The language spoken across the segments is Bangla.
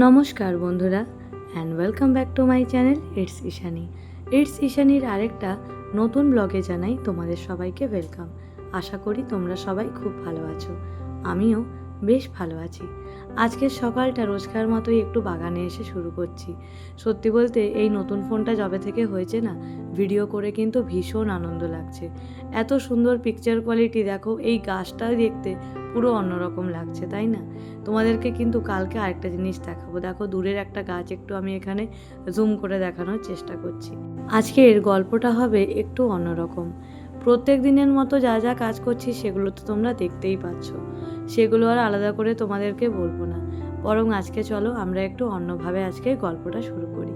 নমস্কার বন্ধুরা and welcome back to my channel it's Ishani it's ইশানির আরেকটা নতুন ব্লগে জানাই তোমাদের সবাইকে ওয়েলকাম আশা করি তোমরা সবাই খুব ভালো আছো। আমিও বেশ ভালো আছি। আজকের সকালটা রোজকার মতোই একটু বাগানে এসে শুরু করছি। সত্যি বলতে এই নতুন ফোনটা যবে থেকে হয়েছে না ভিডিও করে কিন্তু ভীষণ আনন্দ লাগছে। এত সুন্দর পিকচার কোয়ালিটি দেখো, এই গাছটা দেখতে পুরো অন্যরকম লাগছে, তাই না? তোমাদেরকে কিন্তু কালকে আরেকটা জিনিস দেখাবো। দেখো, দূরের একটা গাছ একটু আমি এখানে জুম করে দেখানোর চেষ্টা করছি। আজকের গল্পটা হবে একটু অন্যরকম। প্রত্যেক দিনের মতো যা যা কাজ করছি, সেগুলো তো তোমরা দেখতেই পাচ্ছ। সেগুলো আর আলাদা করে তোমাদেরকে বলব না। বরং আজকে চলো, আমরা একটু অন্যভাবে আজকে গল্পটা শুরু করি।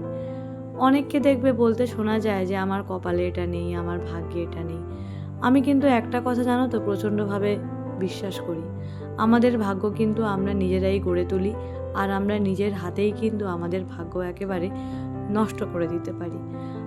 অনেককে দেখবে বলতে শোনা যায় যে, আমার কপালে এটা নেই, আমার ভাগ্যে এটা নেই। আমি কিন্তু একটা কথা জানো তো, প্রচণ্ডভাবে বিশ্বাস করি। আমাদের ভাগ্য কিন্তু আমরা নিজেরাই গড়ে তুলি আর আমরা নিজের হাতেই কিন্তু আমাদের ভাগ্য একেবারে নষ্ট করে দিতে পারি।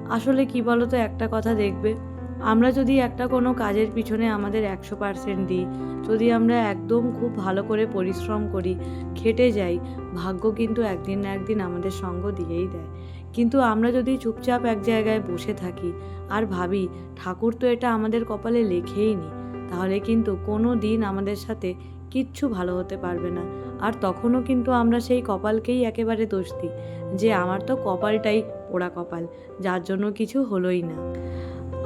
আসলে কি বলো তো একটা কথা দেখবে, আমরা যদি একটা কোনো কাজের পিছনে আমাদের একশো পার্সেন্ট দিই, যদি আমরা একদম খুব ভালো করে পরিশ্রম করি, খেটে যাই, ভাগ্য কিন্তু একদিন না একদিন আমাদের সঙ্গ দিয়েই দেয়। কিন্তু আমরা যদি চুপচাপ এক জায়গায় বসে থাকি আর ভাবি, ঠাকুর তো এটা আমাদের কপালে লেখেই নি তাহলে কিন্তু কোনো দিন আমাদের সাথে কিচ্ছু ভালো হতে পারবে না। আর তখনও কিন্তু আমরা সেই কপালকেই একেবারে দোষ দিই, যে আমার তো কপালটাই পোড়া কপাল, যার জন্য কিছু হলোই না।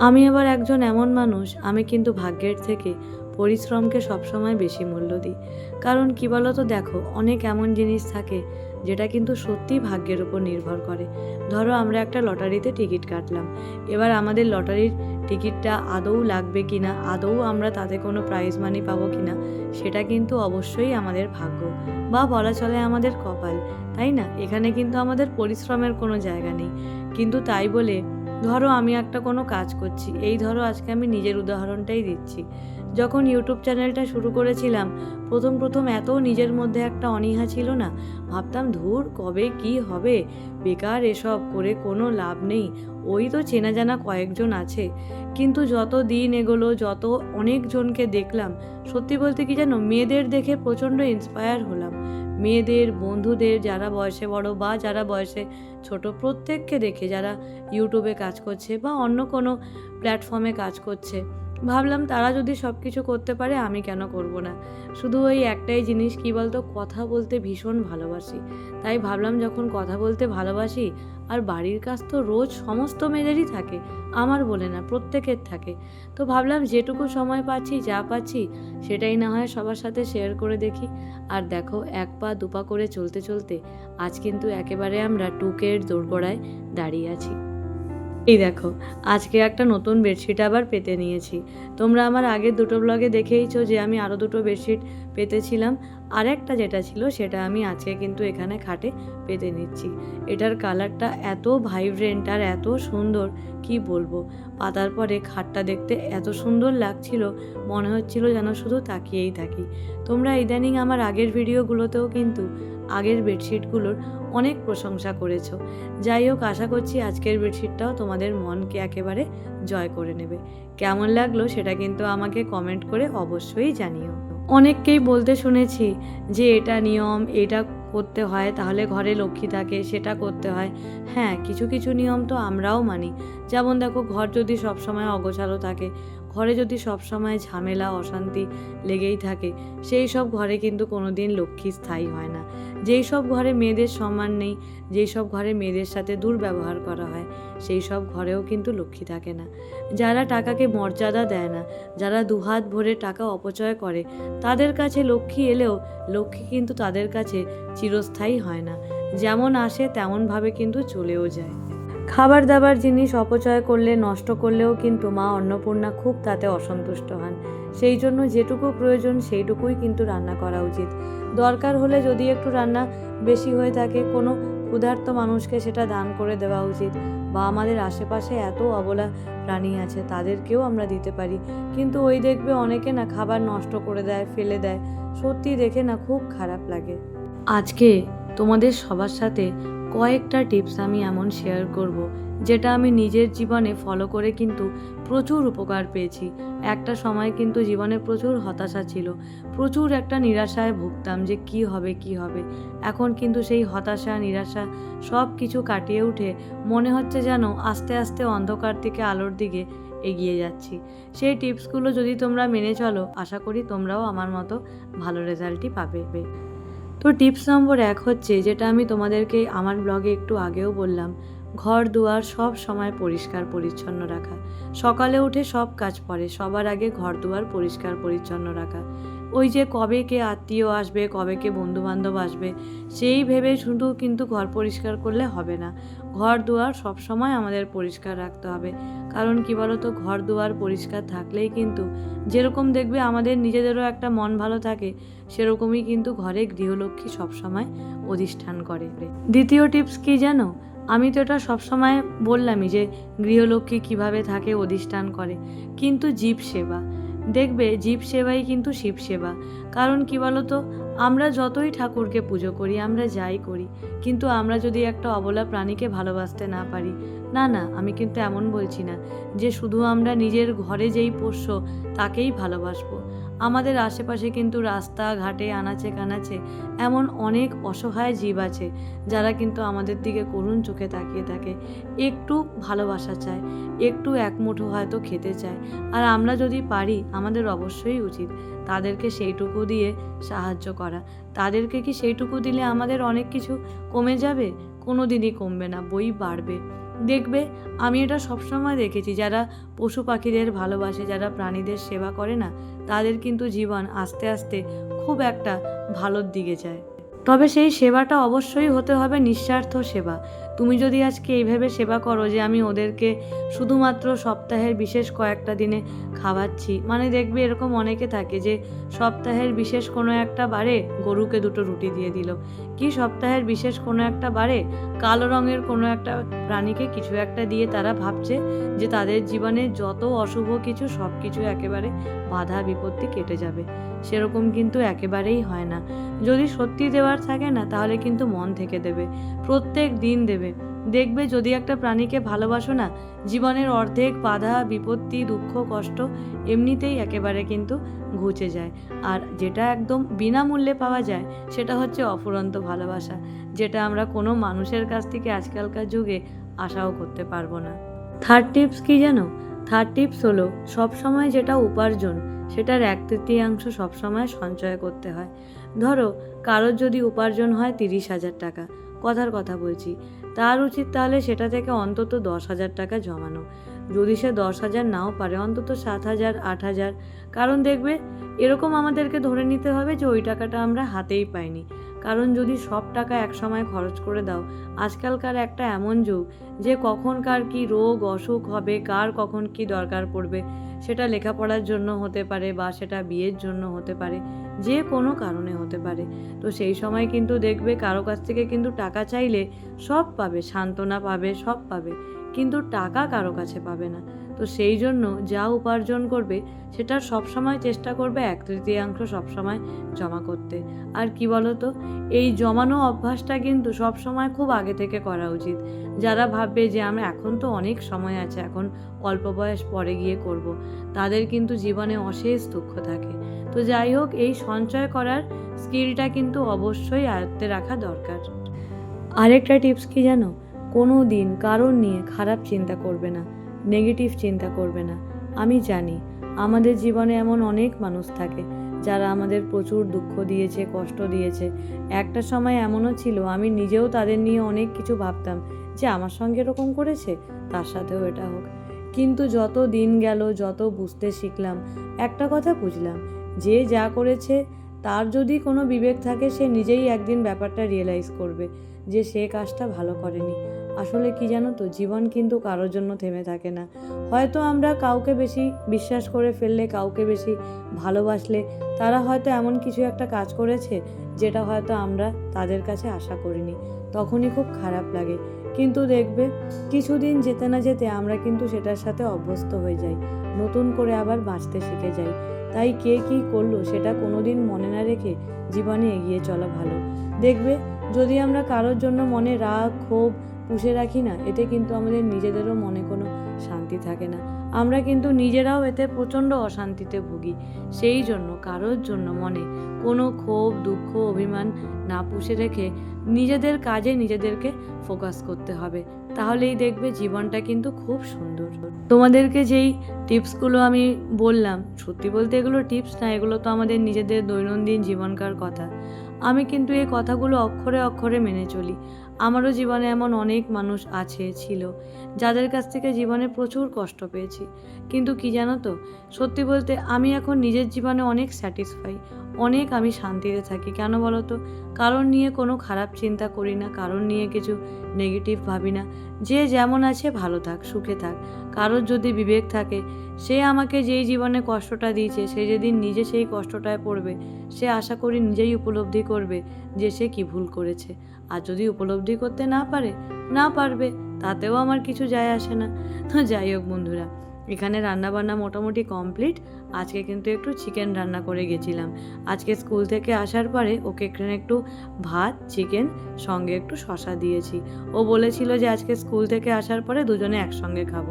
আমি আবার একজন এমন মানুষ, আমি কিন্তু ভাগ্যের থেকে পরিশ্রমকে সবসময় বেশি মূল্য দিই। কারণ কি বলো তো দেখো, অনেক এমন জিনিস থাকে, যেটা কিন্তু সত্যিই ভাগ্যের উপর নির্ভর করে। ধরো আমরা একটা লটারিতে টিকিট কাটলাম, এবার আমাদের লটারির টিকিটটা আদৌ লাগবে কি না আদৌ আমরা তাতে কোনো প্রাইজ মানি পাবো কি না সেটা কিন্তু অবশ্যই আমাদের ভাগ্য। বা বলা চলে আমাদের কপাল, তাই না? এখানে কিন্তু আমাদের পরিশ্রমের কোনো জায়গা নেই। কিন্তু তাই বলে, ধরো আমি একটা কোনো কাজ করছি, এই ধরো আজকে আমি নিজের উদাহরণটাই দিচ্ছি। যখন ইউটিউব চ্যানেলটা শুরু করেছিলাম, প্রথম প্রথম এত নিজের মধ্যে একটা অনীহা ছিল না। ভাবতাম, ধুর, কবে কি হবে? বেকার এসব করে কোনো লাভ নেই। ওই তো চেনা জানা কয়েকজন আছে। কিন্তু যত দিন এগোলো, যত অনেকজনকে দেখলাম, সত্যি বলতে কি জানো, মেয়েদের দেখে প্রচণ্ড ইন্সপায়ার হলাম। মেয়েদের, বন্ধুদের, যারা বয়সে বড় বা যারা বয়সে ছোট, প্রত্যেককে দেখে যারা ইউটিউবে কাজ করছে বা অন্য কোনো প্ল্যাটফর্মে কাজ করছে। ভাবলাম তারা যদি সব কিছু করতে পারে, আমি কেন করব না? শুধু ওই একটাই জিনিস, কি বলতো? কথা বলতে ভীষণ ভালোবাসি। তাই ভাবলাম যখন কথা বলতে ভালোবাসি, আর বাড়ির কাজ তো রোজ সমস্ত মেয়েদেরই থাকে, আমার বলে না, প্রত্যেকের থাকে। তো ভাবলাম যেটুকু সময় পাচ্ছি, যা পাচ্ছি, সেটাই না হয় সবার সাথে শেয়ার করে দেখি। আর দেখো, এক পা দুপা করে চলতে চলতে, আজ কিন্তু একেবারে আমরা টুকের দোরগোড়ায় দাঁড়িয়ে আছি। এই দেখো, আজকে একটা নতুন বেডশিট আবার পেতে নিয়েছি। তোমরা আমার আগের দুটো ব্লগে দেখেইছো যে আমি আরও দুটো বেডশিট পেতেছিলাম। আর একটা যেটা ছিল সেটা আমি আজকে কিন্তু এখানে খাটে পেতে নিচ্ছি। এটার কালারটা এত ভাইব্রেন্ট আর এত সুন্দর, কি বলব? পাতার পরে খাটটা দেখতে এত সুন্দর লাগছিল, মনে হচ্ছিল যেন শুধু তাকিয়েই থাকি। তোমরা ইদানিং আমার আগের ভিডিওগুলোতেও কিন্তু আগের বেডশিটগুলোর অনেক প্রশংসা করেছ। যাই হোক, আশা করছি আজকের বেডশিটটাও তোমাদের মনকে একেবারে জয় করে নেবে। কেমন লাগল সেটা কিন্তু আমাকে কমেন্ট করে অবশ্যই জানিও। অনেককেই বলতে শুনেছি যে এটা নিয়ম, এটা করতে হয়, তাহলে ঘরে লক্ষ্মী থাকে, সেটা করতে হয়। হ্যাঁ কিছু কিছু নিয়ম তো আমরাও মানি। যেমন দেখো, ঘর যদি সবসময় অগোছালো থাকে ঘরে যদি সবসময় ঝামেলা, অশান্তি লেগেই থাকে, সেই সব ঘরে কিন্তু কোনো দিন লক্ষ্মী স্থায়ী হয় না। যেই সব ঘরে মেয়েদের সম্মান নেই, যেই সব ঘরে মেয়েদের সাথে দুর্ব্যবহার করা হয়, সেই সব ঘরেও কিন্তু লক্ষ্মী থাকে না। যারা টাকাকে মর্যাদা দেয় না, যারা দুহাত ভরে টাকা অপচয় করে, তাদের কাছে লক্ষ্মী এলেও লক্ষ্মী কিন্তু তাদের কাছে চিরস্থায়ী হয় না। যেমন আসে, তেমনভাবে কিন্তু চলেও যায়। খাবার দাবার জিনিস অপচয় করলে, নষ্ট করলেও কিন্তু মা অন্নপূর্ণা খুব তাতে অসন্তুষ্ট হন। সেই জন্য যেটুকু প্রয়োজন সেইটুকুই কিন্তু রান্না করা উচিত। দরকার হলে যদি একটু রান্না বেশি হয়ে থাকে, কোনো ক্ষুধার্ত মানুষকে সেটা দান করে দেওয়া উচিত। বা আমাদের আশেপাশে এত অবলা প্রাণী আছে, তাদেরকেও আমরা দিতে পারি। কিন্তু ওই দেখবে অনেকে না খাবার নষ্ট করে দেয়, ফেলে দেয়। সত্যি দেখে না খুব খারাপ লাগে। আজকে তোমাদের সবার সাথে কয়েকটা টিপস আমি এমন শেয়ার করব, যেটা আমি নিজের জীবনে ফলো করে কিন্তু প্রচুর উপকার পেয়েছি। একটা সময় কিন্তু জীবনে প্রচুর হতাশা ছিল, প্রচুর একটা নিরাশায় ভুগতাম যে কি হবে কি হবে। এখন কিন্তু সেই হতাশা, নিরাশা সব কিছু কাটিয়ে উঠে মনে হচ্ছে যেন আস্তে আস্তে অন্ধকার থেকে আলোর দিকে এগিয়ে যাচ্ছি। সেই টিপসগুলো যদি তোমরা মেনে চলো, আশা করি তোমরাও আমার মতো ভালো রেজাল্টই পাবে। তো টিপস নম্বর এক হচ্ছে, যেটা আমি তোমাদেরকে আমার ব্লগে একটু আগেও বললাম, ঘর, দুয়ার সব সময় পরিষ্কার পরিচ্ছন্ন রাখা। সকালে উঠে সব কাজ পরে, সবার আগে ঘর, দুয়ার পরিষ্কার পরিচ্ছন্ন রাখা। ওই যে কবে কে আত্মীয় আসবে, কবে কে বন্ধু বান্ধব আসবে, সেই ভেবে শুধু কিন্তু ঘর পরিষ্কার করলে হবে না। ঘর দুয়ার সব সময় আমাদের পরিষ্কার রাখতে হবে। কারণ কি বলতো, ঘর দুয়ার পরিষ্কার থাকলেই কিন্তু যেরকম দেখবে আমাদের নিজেদেরও একটা মন ভালো থাকে, সেরকমই কিন্তু ঘরে গৃহলক্ষ্মী সবসময় অধিষ্ঠান করে। দ্বিতীয় টিপস কি জানো? আমি তো এটা সবসময় বললামই যে গৃহলক্ষ্মী কীভাবে থাকে, অধিষ্ঠান করে। কিন্তু জীব সেবা। দেখবে জীব সেবাই কিন্তু শিব সেবা। কারণ কি বলতো? আমরা যতই ঠাকুরকে পুজো করি, আমরা যাই করি। কিন্তু আমরা যদি একটা অবলা প্রাণীকে ভালোবাসতে না পারি, না না, আমি কিন্তু এমন বলছি না যে শুধু আমরা নিজের ঘরে যেই পোষ্য, তাকেই ভালোবাসবো। আমাদের আশেপাশে কিন্তু রাস্তা, ঘাটে, আনাচে কানাচে এমন অনেক অসহায় জীব আছে যারা কিন্তু আমাদের দিকে করুণ চোখে তাকিয়ে থাকে। একটু ভালোবাসা চায়, একটু একমুঠো হয়তো খেতে চায়। আর আমরা যদি পারি, আমাদের অবশ্যই উচিত তাদেরকে সেইটুকু দিয়ে সাহায্য করা। তাদেরকে কি সেইটুকু দিলে আমাদের অনেক কিছু কমে যাবে? কোনো দিনই কমবে না, বই বাড়বে। দেখবে, আমি এটা সবসময় দেখেছি। যারা পশু পাখিদের ভালোবাসে, যারা প্রাণীদের সেবা করে না, তাদের কিন্তু জীবন আস্তে আস্তে খুব একটা ভালোর দিকে যায়। তবে সেই সেবাটা অবশ্যই হতে হবে নিঃস্বার্থ সেবা। তুমি যদি আজকে এইভাবে সেবা করো যে আমি ওদেরকে শুধুমাত্র সপ্তাহের বিশেষ কয়েকটা দিনে খাওয়াচ্ছি মানে দেখবে এরকম অনেকে থাকে যে সপ্তাহের বিশেষ কোনো একটা বারে গরুকে দুটো রুটি দিয়ে দিল। কি সপ্তাহের বিশেষ কোনো একটা বারে কালো রঙের কোনো একটা প্রাণীকে কিছু একটা দিয়ে তারা ভাবছে যে তাদের জীবনে যত অশুভ কিছু সব কিছু একেবারে বাধা বিপত্তি কেটে যাবে। সেরকম কিন্তু একেবারেই হয় না। যদি সত্যি দেওয়ার থাকে না, তাহলে কিন্তু মন থেকে দেবে। প্রত্যেক দিন দেবে। দেখবে যদি একটা প্রাণীকে ভালোবাসো না, জীবনের অর্ধেক বাধা, বিপত্তি, দুঃখ, কষ্ট এমনিতেই একেবারে কিন্তু ঘুচে যায়। আর যেটা একদম বিনামূল্যে পাওয়া যায়, সেটা হচ্ছে অফুরন্ত ভালোবাসা, যেটা আমরা কোনো মানুষের কাছ থেকে আজকালকার যুগে আশাও করতে পারব না। থার্ড টিপস কি জানো? থার্ড টিপস হলো সবসময় যেটা উপার্জন, সেটার এক তৃতীয়াংশ সবসময় সঞ্চয় করতে হয়। ধরো, কারোর যদি উপার্জন হয় তিরিশ হাজার টাকা, কথার কথা বলছি। তার উচিত তাহলে সেটা থেকে অন্তত দশ হাজার টাকা জমানো। যদি সে দশ হাজার নাও পারে, অন্তত সাত হাজার, আট হাজার। কারণ দেখবে, এরকম আমাদেরকে ধরে নিতে হবে যে ওই টাকাটা আমরা হাতেই পাইনি। কারণ যদি সব টাকা এক সময় খরচ করে দাও, আজকালকার একটা এমন যুগ যে কখন কার কি রোগ, অসুখ হবে, কার কখন কি দরকার পড়বে, সেটা লেখাপড়ার জন্য হতে পারে বা সেটা বিয়ের জন্য হতে পারে, যে কোনো কারণে হতে পারে। তো সেই সময় কিন্তু দেখবে কারও কাছ থেকে কিন্তু টাকা চাইলে সব পাবে, সান্ত্বনা পাবে, সব পাবে, কিন্তু টাকা কারও কাছে পাবে না। তো সেই জন্য যা উপার্জন করবে সেটার সবসময় চেষ্টা করবে এক তৃতীয়াংশ সবসময় জমা করতে। আর কি বলতো, এই জমানো অভ্যাসটা কিন্তু সবসময় খুব আগে থেকে করা উচিত। যারা ভাববে যে আমরা এখন তো অনেক সময় আছে, এখন অল্প বয়স পরে গিয়ে করব। তাদের কিন্তু জীবনে অশেষ দুঃখ থাকে। তো যাই হোক, এই সঞ্চয় করার স্কিলটা কিন্তু অবশ্যই আয়ত্তে রাখা দরকার। আরেকটা টিপস কি জানো? কোনো দিন কারণ নিয়ে খারাপ চিন্তা করবে না। নেগেটিভ চিন্তা করবে না। আমি জানি, আমাদের জীবনে এমন অনেক মানুষ থাকে, যারা আমাদের প্রচুর দুঃখ দিয়েছে, কষ্ট দিয়েছে। একটা সময় এমনও ছিল, আমি নিজেও তাদের নিয়ে অনেক কিছু ভাবতাম যে আমার সঙ্গে এরকম করেছে, তার সাথেও এটা হোক। কিন্তু যত দিন গেল, যত বুঝতে শিখলাম, একটা কথা বুঝলাম, যে যা করেছে, তার যদি কোনো বিবেক থাকে, সে নিজেই একদিন ব্যাপারটা রিয়েলাইজ করবে যে সে কাজটা ভালো করেনি। আসলে কি জানো তো, জীবন কিন্তু কারোর জন্য থেমে থাকে না। হয়তো আমরা কাউকে বেশি বিশ্বাস করে ফেললে, কাউকে বেশি ভালোবাসলে, তারা হয়তো এমন কিছু একটা কাজ করেছে, যেটা হয়তো আমরা তাদের কাছে আশা করিনি। তখনই খুব খারাপ লাগে। কিন্তু দেখবে, কিছুদিন যেতে না যেতে আমরা কিন্তু সেটার সাথে অভ্যস্ত হয়ে যাই, নতুন করে আবার বাঁচতে শিখে যাই। তাই কে কী করল সেটা কোনোদিন মনে না রেখে জীবনে এগিয়ে চলা ভালো। দেখবে, যদি আমরা কারোর জন্য মনে রাগ, ক্ষোভ পুষে রাখি না, এতে কিন্তু আমাদের নিজেদেরও মনে কোনো শান্তি থাকে না। আমরা কিন্তু নিজেরাও এতে প্রচণ্ড অশান্তিতে ভুগি। সেই জন্য, কারোর জন্য মনে কোনো ক্ষোভ, দুঃখ, অভিমান না পুষে রেখে নিজেদের কাজে নিজেদেরকে ফোকাস করতে হবে। তাহলেই দেখবে জীবনটা কিন্তু খুব সুন্দর। তোমাদেরকে যেই টিপসগুলো আমি বললাম, সত্যি বলতে এগুলো টিপস না, এগুলো তো আমাদের নিজেদের দৈনন্দিন জীবনকার কথা। আমি কিন্তু এই কথাগুলো অক্ষরে অক্ষরে মেনে চলি। আমারও জীবনে এমন অনেক মানুষ আছে, ছিল, যাদের কাছ থেকে জীবনে প্রচুর কষ্ট পেয়েছি। কিন্তু কি জানো তো, সত্যি বলতে আমি এখন নিজের জীবনে অনেক স্যাটিসফাই অনেক আমি শান্তিতে থাকি। কেন বলো তো? কারণ নিয়ে কোনো খারাপ চিন্তা করি না, কারণ নিয়ে কিছু নেগেটিভ ভাবি না। যে যেমন আছে ভালো থাক, সুখে থাক। কারোর যদি বিবেক থাকে, সে আমাকে যেই জীবনে কষ্টটা দিয়েছে, সে যেদিন নিজে সেই কষ্টটায় পড়বে, সে আশা করি নিজেই উপলব্ধি করবে যে সে কি ভুল করেছে। আর যদি উপলব্ধি করতে না পারে, না পারবে, তাতেও আমার কিছু যায় আসে না। তো যাই হোক বন্ধুরা, এখানে রান্নাবান্না মোটামুটি কমপ্লিট আজকে কিন্তু একটু চিকেন রান্না করে গেছিলাম। আজকে স্কুল থেকে আসার পরে ওকে এখানে একটু ভাত চিকেন সঙ্গে একটু শশা দিয়েছি। ও বলেছিল যে আজকে স্কুল থেকে আসার পরে দুজনে একসঙ্গে খাব।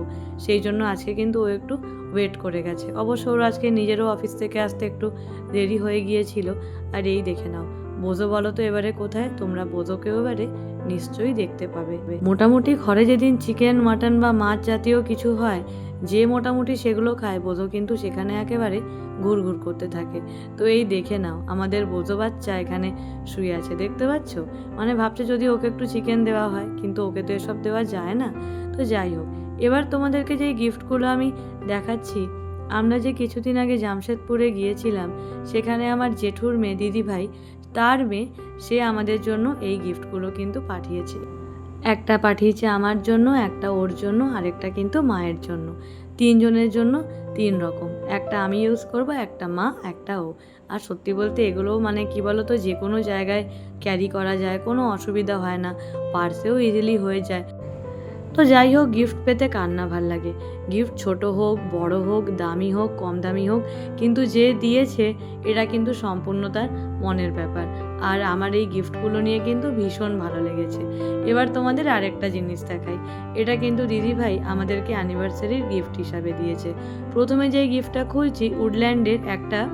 সেই জন্য আজকে কিন্তু ও একটু ওয়েট করে গেছে। অবশ্য ওর আজকে নিজেরও অফিস থেকে আসতে একটু দেরি হয়ে গিয়েছিল। আর এই দেখে নাও, বোঝো বলো তো এবারে কোথায়? তোমরা বোঝোকেও এবারে নিশ্চয়ই দেখতে পাবে। মোটামুটি ঘরে যেদিন চিকেন মাটন বা মাছ জাতীয় কিছু হয়, যে মোটামুটি সেগুলো খায়, বোঝো কিন্তু সেখানে একেবারে ঘুর ঘুর করতে থাকে। তো এই দেখে নাও, আমাদের বোঝো বাচ্চা এখানে শুয়ে আছে, দেখতে পাচ্ছ? মানে ভাবছে যদি ওকে একটু চিকেন দেওয়া হয়, কিন্তু ওকে তো এসব দেওয়া যায় না। তো যাই হোক, এবার তোমাদেরকে যে গিফটগুলো আমি দেখাচ্ছি, আমরা যে কিছুদিন আগে জামশেদপুরে গিয়েছিলাম, সেখানে আমার জেঠুর মেয়ে দিদি ভাই তার মেয়ে, সে আমাদের জন্য এই গিফটগুলো কিন্তু পাঠিয়েছে। একটা পাঠিয়েছে আমার জন্য, একটা ওর জন্য, আরেকটা কিন্তু মায়ের জন্য। তিনজনের জন্য তিন রকম। একটা আমি ইউজ করব, একটা মা, একটা ও। আর সত্যি বলতে এগুলোও মানে কি বলো তো যে কোনো জায়গায় ক্যারি করা যায়, কোনো অসুবিধা হয় না। পার্সেও ইজিলি হয়ে যায়। তো যাই হোক গিফট পেতে কার না ভালো লাগে। গিফট ছোট হোক, বড় হোক, দামি হোক, কম দামি হোক, কিন্তু যে দিয়েছে, এটা কিন্তু সম্পূর্ণ তার মনের ব্যাপার। আর আমার এই গিফটগুলো নিয়ে কিন্তু ভীষণ ভালো লেগেছে। এবার তোমাদের আরেকটা জিনিস দেখাই। এটা কিন্তু দিদিভাই আমাদেরকে অ্যানিভার্সারির গিফট হিসাবে দিয়েছে। প্রথমে যে গিফটটা খুলছি উডল্যান্ডের একটা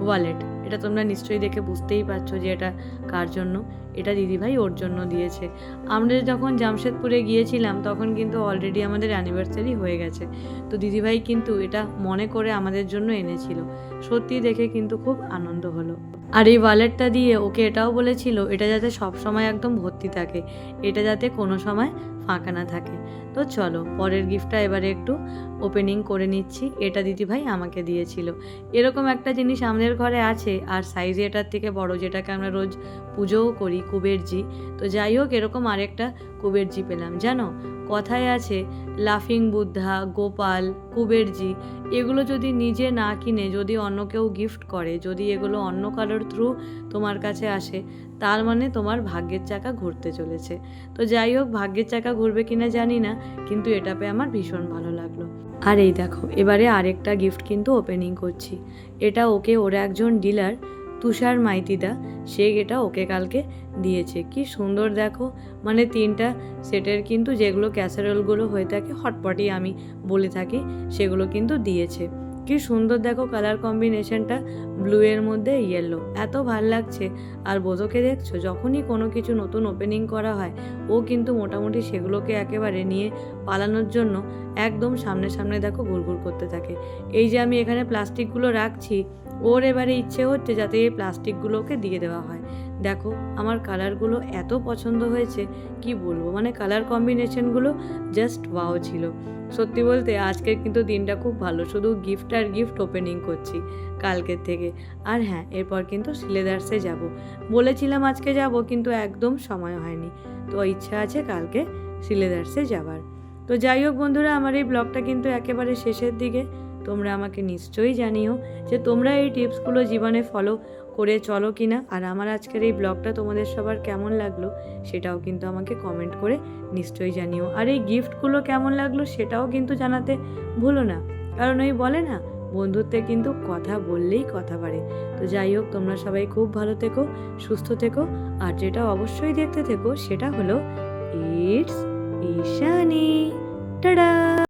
ওয়ালেট এটা তোমরা নিশ্চয়ই দেখে বুঝতেই পারছ যে এটা কার জন্য। এটা দিদিভাই ওর জন্য দিয়েছে। আমরা যখন জামশেদপুরে গিয়েছিলাম, তখন কিন্তু অলরেডি আমাদের অ্যানিভার্সারি হয়ে গেছে। তো দিদিভাই কিন্তু এটা মনে করে আমাদের জন্য এনেছিল। সত্যি দেখে কিন্তু খুব আনন্দ হলো। আর এই ওয়ালেটটা দিয়ে ওকে এটাও বলেছিল, এটা যাতে সব সময় একদম ভর্তি থাকে। এটা যাতে কোনো সময় ফাঁকা না থাকে। তো চলো, পরের গিফটটা এবারে একটু ওপেনিং করে নিচ্ছি। এটা দিদিভাই আমাকে দিয়েছিল। এরকম একটা জিনিস আমাদের ঘরে আছে, আর সাইজে এটার থেকে বড় যেটাকে আমরা রোজ পুজোও করি, কুবেরজি। তো যাই হোক, এরকম আরেকটা কুবেরজি পেলাম। জানো? কথায় আছে, লাফিং বুদ্ধা, গোপাল, কুবেরজি, এগুলো যদি নিজে না কিনে, যদি অন্য কেউ গিফট করে, যদি এগুলো অন্য কারোর থ্রু তোমার কাছে আসে, তার মানে তোমার ভাগ্যের চাকা ঘুরতে চলেছে। তো যাই হোক, ভাগ্যের চাকা ঘুরবে কিনা জানি না, কিন্তু এটা পেয়ে আমার ভীষণ ভালো লাগল। আর এই দেখো, এবারে আরেকটা গিফট কিন্তু ওপেনিং করছি। এটা ওকে, ওর একজন ডিলার তুষার মাইতিদা সে এটা ওকে কালকে দিয়েছে। কি সুন্দর দেখো। মানে তিনটা সেটের কিন্তু যেগুলো ক্যাসারোলগুলো হয়ে থাকে হটপটই আমি বলে থাকি, সেগুলো কিন্তু দিয়েছে। কি সুন্দর দেখো কালার কম্বিনেশনটা ব্লু এর মধ্যে ইয়েলো এত ভালো লাগছে। আর বোধকে দেখছ, যখনই কোনো কিছু নতুন ওপেনিং করা হয়, ও কিন্তু মোটামুটি সেগুলোকে একেবারে নিয়ে পালানোর জন্য একদম সামনে সামনে দেখো ঘুরঘুর করতে থাকে। এই যে আমি এখানে প্লাস্টিকগুলো রাখছি ওর এবারে ইচ্ছে হচ্ছে যাতে এই প্লাস্টিকগুলোকে দিয়ে দেওয়া হয়। দেখো, আমার কালারগুলো এত পছন্দ হয়েছে, কি বলব? মানে কালার কম্বিনেশনগুলো জাস্ট ওয়াও ছিল। সত্যি বলতে আজকের কিন্তু দিনটা খুব ভালো, শুধু গিফট আর গিফট ওপেনিং করছি কালকের থেকে। আর হ্যাঁ এরপর কিন্তু সিলেদার্সে যাব। বলেছিলাম আজকে যাব, কিন্তু একদম সময় হয়নি। তো ইচ্ছা আছে কালকে সিলেদার্সে যাবার। তো যাই হোক বন্ধুরা, আমার এই ব্লগটা কিন্তু একেবারে শেষের দিকে। তোমরা আমাকে নিশ্চয়ই জানিও যে তোমরা এই টিপসগুলো জীবনে ফলো করে চলো কি না আর আমার আজকের এই ব্লগটা তোমাদের সবার কেমন লাগল সেটাও কিন্তু আমাকে কমেন্ট করে নিশ্চয়ই জানিও। আর এই গিফটগুলো কেমন লাগল সেটাও কিন্তু জানাতে ভুলো না। কারণ ওই বলে না, বন্ধুত্বে কিন্তু কথা বললেই কথা বাড়ে। তো যাই হোক, তোমরা সবাই খুব ভালো থেকো, সুস্থ থেকো, আর যেটা অবশ্যই দেখতে থেকো সেটা হলো ইটস ঈশানি। টাডা